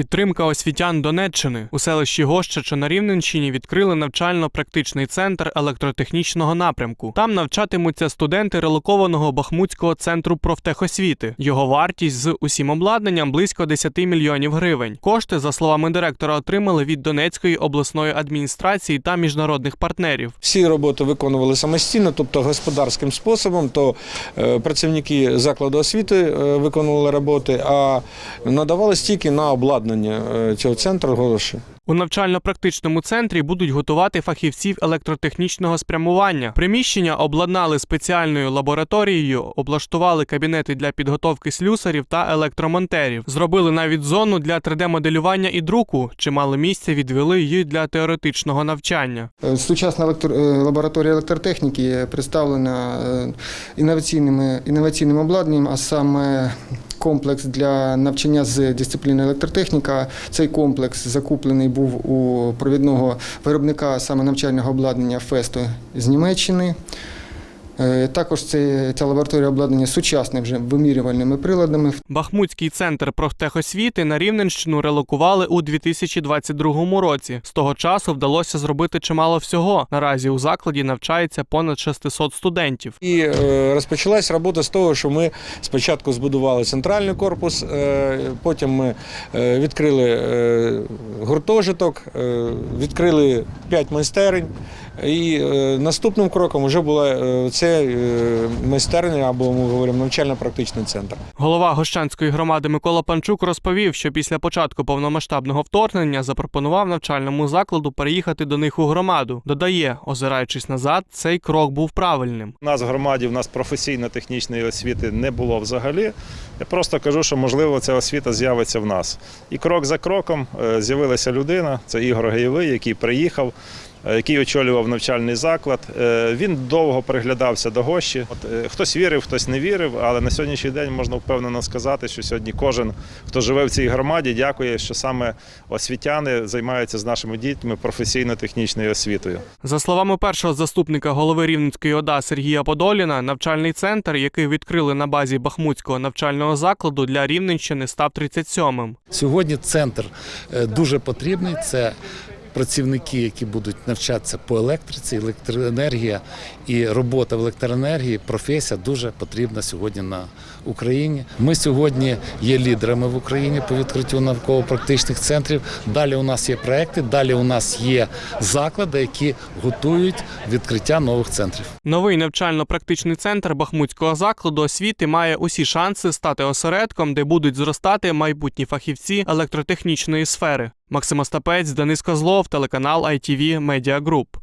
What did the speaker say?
Підтримка освітян Донеччини у селищі Гощача на Рівненщині відкрили навчально-практичний центр електротехнічного напрямку. Там навчатимуться студенти релокованого Бахмутського центру профтехосвіти. Його вартість з усім обладнанням близько 10 мільйонів гривень. Кошти, за словами директора, отримали від Донецької обласної адміністрації та міжнародних партнерів. Всі роботи виконували самостійно, тобто господарським способом, то е, працівники закладу освіти е, виконували роботи, а надавалось тільки на обладнання е, цього центру гроші. У навчально-практичному центрі будуть готувати фахівців електротехнічного спрямування. Приміщення обладнали спеціальною лабораторією, облаштували кабінети для підготовки слюсарів та електромонтерів. Зробили навіть зону для 3D-моделювання і друку. Чимало місця відвели її для теоретичного навчання. Е, Сучасна е, лабораторія електротехніки представлена інноваційними, інноваційним обладнанням, а саме комплекс для навчання з дисципліни електротехніка. Цей комплекс закуплений був у провідного виробника саме навчального обладнання Фесту з Німеччини. Е, Також це, ця лабораторія обладнання сучасними вже вимірювальними приладами. Бахмутський центр профтехосвіти на Рівненщину релокували у 2022 році. З того часу вдалося зробити чимало всього. Наразі у закладі навчається понад 600 студентів. І е, розпочалась робота з того, що ми спочатку збудували центральний корпус, е, потім ми е, відкрили е, гуртожиток, е, відкрили п'ять майстерень. І е, наступним кроком вже була е, це е, майстерня або ми говоримо навчально-практичний центр. Голова Гощанської громади Микола Панчук розповів, що після початку повномасштабного вторгнення запропонував навчальному закладу переїхати до них у громаду. Додає, озираючись назад, цей крок був правильним. У нас в громаді в нас професійно-технічної освіти не було взагалі. Я просто кажу, що можливо ця освіта з'явиться в нас. І крок за кроком е, з'явилася людина, це Ігор Гаєвий, який приїхав. Е, Який очолював навчальний заклад. Е, Він довго приглядався до гощі. От, е, хтось вірив, хтось не вірив, але на сьогоднішній день можна впевнено сказати, що сьогодні кожен, хто живе в цій громаді, дякує, що саме освітяни займаються з нашими дітьми професійно-технічною освітою. За словами першого заступника голови Рівненської ОДА Сергія Подоліна, навчальний центр, який відкрили на базі Бахмутського навчального закладу для Рівненщини, став 37-м. Сьогодні центр дуже потрібний. Це працівники, які будуть навчатися по електриці, електроенергія і робота в електроенергії, професія дуже потрібна сьогодні на Україні. Ми сьогодні є лідерами в Україні по відкриттю науково-практичних центрів. Далі у нас є проекти, далі у нас є заклади, які готують відкриття нових центрів. Новий навчально-практичний центр Бахмутського закладу освіти має усі шанси стати осередком, де будуть зростати майбутні фахівці електротехнічної сфери. Максим Остапець, Денис Козлов, телеканал ITV Media Group.